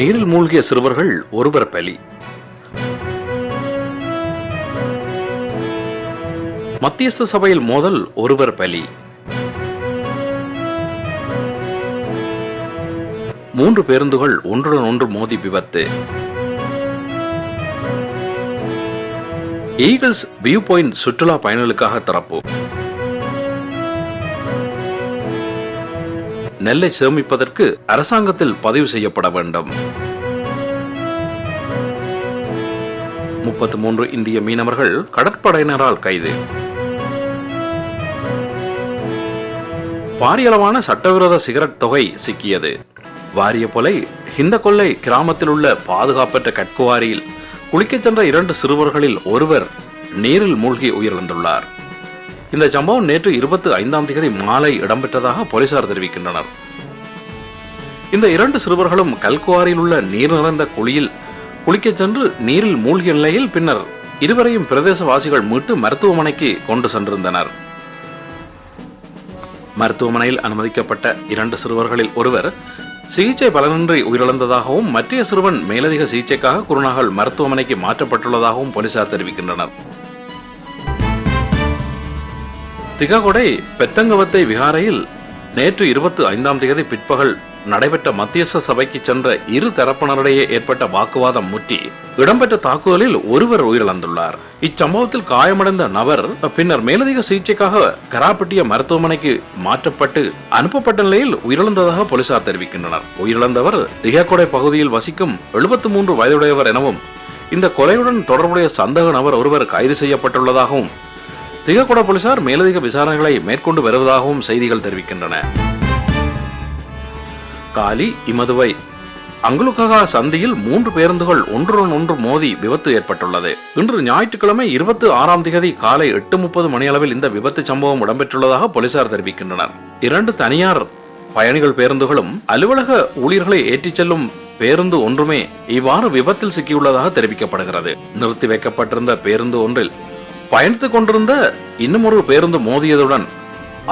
நீரில் மூழ்கிய சிறுவர்கள் ஒருவர் பலி. மத்தியஸ்த சபையில் மோதல் ஒருவர் பலி. மூன்று பேருந்துகள் ஒன்றுடன் ஒன்று மோதி விபத்து. ஈகிள்ஸ் வியூ பாயிண்ட் சுற்றுலா பயணிகளுக்காக திறப்பு நெல்லை சேமிப்பதற்கு அரசாங்கத்தில் பதிவு செய்யப்பட வேண்டும். முப்பத்தி மூன்று இந்திய மீனவர்கள் கடற்படையினரால் கைது. பாரியளவான சட்டவிரோத சிகரெட் தொகை சிக்கியது. வாரிய கொலை இந்த கொள்ளை கிராமத்தில் உள்ள பாதுகாப்பற்ற கட்குவாரியில் குளிக்கச் சென்ற இரண்டு சிறுவர்களில் ஒருவர் நீரில் மூழ்கி உயிரிழந்துள்ளார். இந்த சம்பவம் நேற்று இருபத்தி ஐந்தாம் தேதி மாலை இடம்பெற்றதாக போலீசார் தெரிவிக்கின்றனர். இந்த இரண்டு சிறுவர்களும் கல்குவாரியில் உள்ள நீர் நிறைந்த குழியில் குளிக்கச் சென்று நீரில் மூழ்கிய நிலையில் பின்னர் இருவரையும் பிரதேசவாசிகள் மீட்டு மருத்துவமனைக்கு கொண்டு சென்றிருந்தனர். மருத்துவமனையில் அனுமதிக்கப்பட்ட இரண்டு சிறுவர்களில் ஒருவர் சிகிச்சை பலனின்றி உயிரிழந்ததாகவும் மற்றைய சிறுவன் மேலதிக சிகிச்சைக்காக குருநாகல் மருத்துவமனைக்கு மாற்றப்பட்டுள்ளதாகவும் போலீசார் தெரிவிக்கின்றனர். திகாகொடை பெத்தங்கவத்தை விகாரையில் நேற்று இருபத்தி ஐந்தாம் தேதி பிற்பகல் நடைபெற்ற மத்தியஸ்த சபைக்கு சென்ற இரு தரப்பினரிடையே ஏற்பட்ட வாக்குவாதம் முற்றி இடம்பெற்ற தாக்குதலில் ஒருவர் உயிரிழந்துள்ளார். இச்சம்பவத்தில் காயமடைந்த நபர் பின்னர் மேலதிக சிகிச்சைக்காக கராப்பட்டிய மருத்துவமனைக்கு மாற்றப்பட்டு அனுப்பப்பட்ட நிலையில் உயிரிழந்ததாக போலீசார் தெரிவிக்கின்றனர். உயிரிழந்தவர் திகக்கொடை பகுதியில் வசிக்கும் எழுபத்தி மூன்று வயதுடையவர் எனவும் இந்த கொலையுடன் தொடர்புடைய சந்தேக நபர் ஒருவர் கைது செய்யப்பட்டுள்ளதாகவும் திகக்குட போலீசார் மேலதிக விசாரணைகளை மேற்கொண்டு வருவதாகவும் செய்திகள் தெரிவிக்கின்றன. காலி இமதுவை. அங்குலுக்ககா சந்தியில் மூன்று பேருந்துகள் ஒன்றுடன் ஒன்று மோதி விபத்து ஏற்பட்டுள்ளது. இன்று ஞாயிற்றுக்கிழமை இருபத்தி ஆறாம் திகதி காலை எட்டு முப்பது மணியளவில் இந்த விபத்து சம்பவம் இடம்பெற்றுள்ளதாக போலீசார் தெரிவிக்கின்றனர். இரண்டு தனியார் பயணிகள் பேருந்துகளும் அலுவலக ஊழியர்களை ஏற்றிச் செல்லும் பேருந்து ஒன்றுமே இவ்வாறு விபத்தில் சிக்கியுள்ளதாக தெரிவிக்கப்படுகிறது. நிறுத்தி வைக்கப்பட்டிருந்த பேருந்து ஒன்றில் பயணித்துக் கொண்டிருந்த இன்னும் ஒரு பேருந்து மோதியதுடன்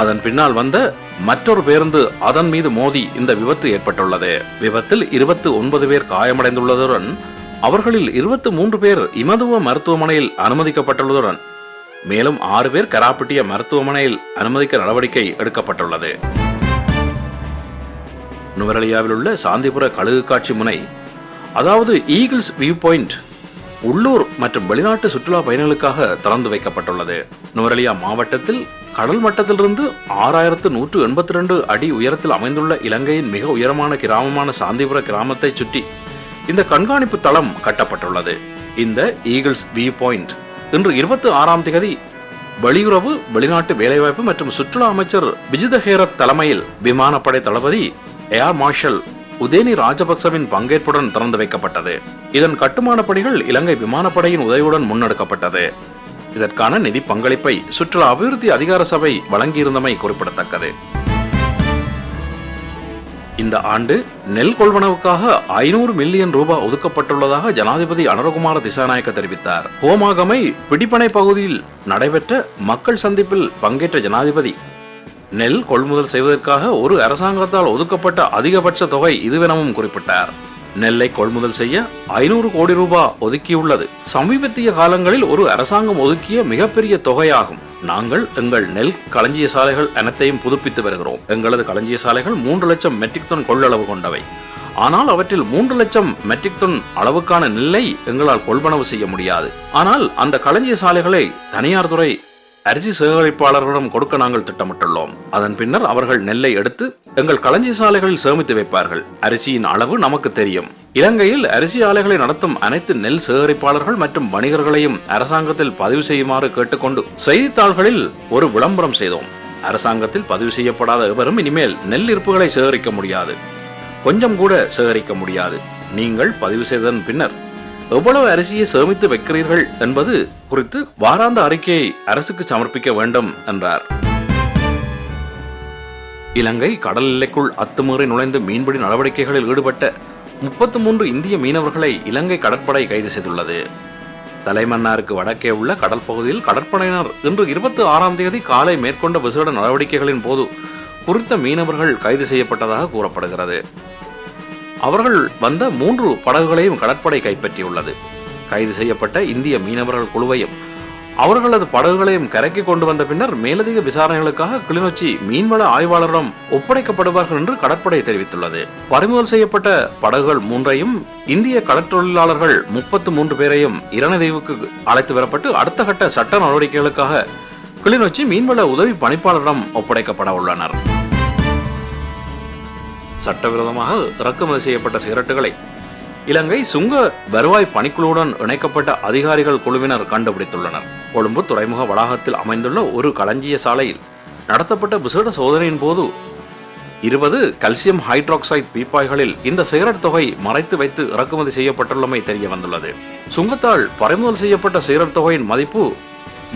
அதன் பின்னால் வந்த மற்றொரு பேருந்து அதன் மீது மோதி இந்த விபத்து ஏற்பட்டுள்ளது. விபத்தில் இருபத்தி ஒன்பது பேர் காயமடைந்துள்ளதுடன் அவர்களில் இருபத்தி மூன்று பேர் இமதுவ மருத்துவமனையில் அனுமதிக்கப்பட்டுள்ளதுடன் மேலும் ஆறு பேர் கராப்பட்டிய மருத்துவமனையில் அனுமதிக்க நடவடிக்கை எடுக்கப்பட்டுள்ளது. நுவரலியாவில் உள்ள சாந்திபுர கழுகு காட்சி முனை அதாவது ஈகிள்ஸ் வியூ பாயிண்ட் உள்ளூர் மற்றும் வெளிநாட்டு சுற்றுலா பயணிகளுக்காக திறந்து வைக்கப்பட்டுள்ளது. நுவரலியா மாவட்டத்தில் கடல் மட்டத்திலிருந்து ஆறாயிரத்து நூற்று எண்பத்தி ரெண்டு அடி உயரத்தில் அமைந்துள்ள இலங்கையின் மிக உயரமான கிராமமான சாந்திபுர கிராமத்தை சுற்றி இந்த கண்காணிப்பு தளம் கட்டப்பட்டுள்ளது. இந்த ஈகிள்ஸ் வியூ பாயிண்ட் இன்று இருபத்தி ஆறாம் தேதி வெளியுறவு வெளிநாட்டு வேலைவாய்ப்பு மற்றும் சுற்றுலா அமைச்சர் விஜிதஹேரத் தலைமையில் விமானப்படை தளபதி ஏர் மார்ஷல் உதேனி ராஜபக்சவின் பங்கேற்புடன் திறந்து வைக்கப்பட்டது. இதன் கட்டுமான பணிகள் இலங்கை விமானப்படையின் உதவியுடன் முன்னெடுக்கப்பட்டது. இதற்கான நிதி பங்களிப்பை சுற்றுலா அபிவிருத்தி அதிகார சபை வழங்கியிருந்தமை குறிப்பிடத்தக்கது. இந்த ஆண்டு நெல் கொள்வனவுக்காக ஐநூறு மில்லியன் ரூபாய் ஒதுக்கப்பட்டுள்ளதாக ஜனாதிபதி அனுரகுமார திசாநாயக்க தெரிவித்தார். ஹோமாகமை பிடிப்பனை பகுதியில் நடைபெற்ற மக்கள் சந்திப்பில் பங்கேற்ற ஜனாதிபதி நெல் கொள்முதல் செய்வதற்காக ஒரு அரசாங்கத்தால் ஒதுக்கப்பட்ட அதிகபட்ச தொகை இதுவெனவும் குறிப்பிட்டார். நெல்லை கொள்முதல் செய்ய ஐநூறு கோடி ரூபாய் ஒதுக்கியுள்ளது. சமீபத்திய காலங்களில் ஒரு அரசாங்கம் ஒதுக்கிய மிகப்பெரிய தொகையாகும். நாங்கள் எங்கள் நெல் களஞ்சிய சாலைகள் அனைத்தையும் புதுப்பித்து வருகிறோம். எங்களது களஞ்சிய சாலைகள் மூன்று லட்சம் மெட்ரிக் டன் கொள்ளளவு கொண்டவை. ஆனால் அவற்றில் மூன்று லட்சம் மெட்ரிக் டன் அளவுக்கான நெல்லை எங்களால் கொள்வனவு செய்ய முடியாது. ஆனால் அந்த களஞ்சிய சாலைகளை தனியார் துறை அரிசி சேகரிப்பாளர்களிடம் கொடுக்க நாங்கள் திட்டமிட்டுள்ளோம். அதன் பின்னர் அவர்கள் நெல்லை எடுத்து எங்கள் களஞ்சி சாலைகளில் சேமித்து வைப்பார்கள். அரிசியின் அளவு நமக்கு தெரியும். இலங்கையில் அரிசி ஆலைகளை நடத்தும் அனைத்து நெல் சேகரிப்பாளர்கள் மற்றும் வணிகர்களையும் அரசாங்கத்தில் பதிவு செய்யுமாறு கேட்டுக்கொண்டு செய்தித்தாள்களில் ஒரு விளம்பரம் செய்தோம். அரசாங்கத்தில் பதிவு செய்யப்படாத எவரும் இனிமேல் நெல் இருப்புகளை சேகரிக்க முடியாது. கொஞ்சம் கூட சேகரிக்க முடியாது. நீங்கள் பதிவு செய்ததன் பின்னர் எவ்வளவு அரிசியை சேமித்து வைக்கிறீர்கள் என்பது குறித்து வாராந்த அறிக்கையை அரசுக்கு சமர்ப்பிக்க வேண்டும் என்றார். இலங்கை கடல் எல்லைக்குள் அத்துமீறி நுழைந்து மீன்பிடி நடவடிக்கைகளில் ஈடுபட்ட முப்பத்து மூன்று இந்திய மீனவர்களை இலங்கை கடற்படை கைது செய்துள்ளது. தலைமன்னாருக்கு வடக்கே உள்ள கடல் பகுதியில் கடற்படையினர் இன்று இருபத்தி ஆறாம் தேதி காலை மேற்கொண்ட விசேட நடவடிக்கைகளின் போது குறித்த மீனவர்கள் கைது செய்யப்பட்டதாக கூறப்படுகிறது. அவர்கள் வந்த மூன்று படகுகளையும் கடற்படை கைப்பற்றியுள்ளது. கைது செய்யப்பட்ட இந்திய மீனவர்கள் குழுவையும் அவர்களது படகுகளையும் கரைக்கு கொண்டு வந்த பின்னர் மேலதிக விசாரணைகளுக்காக கிளிநொச்சி மீன்வள ஆய்வாளரிடம் ஒப்படைக்கப்படுவார்கள் என்று கடற்படை தெரிவித்துள்ளது. பறிமுதல் செய்யப்பட்ட படகுகள் மூன்றையும் இந்திய கடற்றொழிலாளர்கள் முப்பத்து மூன்று பேரையும் இரணதீவுக்கு அழைத்து வரப்பட்டு அடுத்த கட்ட சட்ட நடவடிக்கைகளுக்காக கிளிநொச்சி மீன்வள உதவி பணிப்பாளரிடம் ஒப்படைக்கப்பட உள்ளனர். சட்டவிரோதமாக இறக்குமதி செய்யப்பட்ட சிகரெட்டுகளை இலங்கை சுங்க வருவாய் பணிக்குழுவுடன் இணைக்கப்பட்ட அதிகாரிகள் குழுவினர் கண்டுபிடித்துள்ளனர். கொழும்பு துறைமுக வளாகத்தில் அமைந்துள்ள ஒரு களஞ்சிய சாலையில் நடத்தப்பட்ட விசேட சோதனையின் போது இருபது கல்சியம் ஹைட்ராக்சைடு பீப்பாய்களில் இந்த சிகரெட் தொகை மறைத்து வைத்து இறக்குமதி செய்யப்பட்டுள்ளமை தெரிய வந்துள்ளது சுங்கத்தால் பறிமுதல் செய்யப்பட்ட சிகரெட் தொகையின் மதிப்பு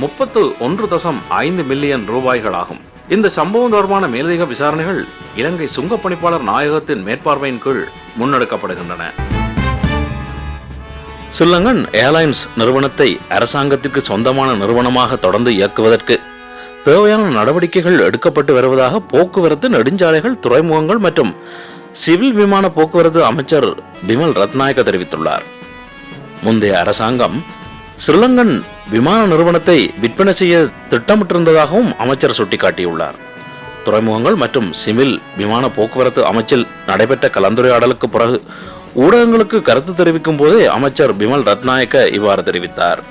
முப்பத்து ஒன்று தசம் ஐந்து மில்லியன் ரூபாய்களாகும். இந்த சம்பவம் தொடர்பான மேலதிக விசாரணைகள் இலங்கை சுங்க பணிப்பாளர் நாயகத்தின் மேற்பார்வையின் கீழ் முன்னெடுக்கப்படுகின்றன. சில்லங்கன் ஏர்லைன்ஸ் நிறுவனத்தை அரசாங்கத்திற்கு சொந்தமான நிறுவனமாக தொடர்ந்து இயக்குவதற்கு தேவையான நடவடிக்கைகள் எடுக்கப்பட்டு வருவதாக போக்குவரத்து நெடுஞ்சாலைகள் துறைமுகங்கள் மற்றும் சிவில் விமான போக்குவரத்து அமைச்சர் பிமல் ரத்நாயக்க தெரிவித்துள்ளார். முந்தைய அரசாங்கம் ஸ்ரீலங்கன் விமான நிறுவனத்தை விற்பனை செய்ய திட்டமிட்டிருந்ததாகவும் அமைச்சர் சுட்டிக்காட்டியுள்ளார். துறைமுகங்கள் மற்றும் சிவில் விமான போக்குவரத்து அமைச்சில் நடைபெற்ற கலந்துரையாடலுக்கு பிறகு ஊடகங்களுக்கு கருத்து தெரிவிக்கும் போதே அமைச்சர் பிமல் ரத்நாயக்க இவ்வாறு தெரிவித்தார்.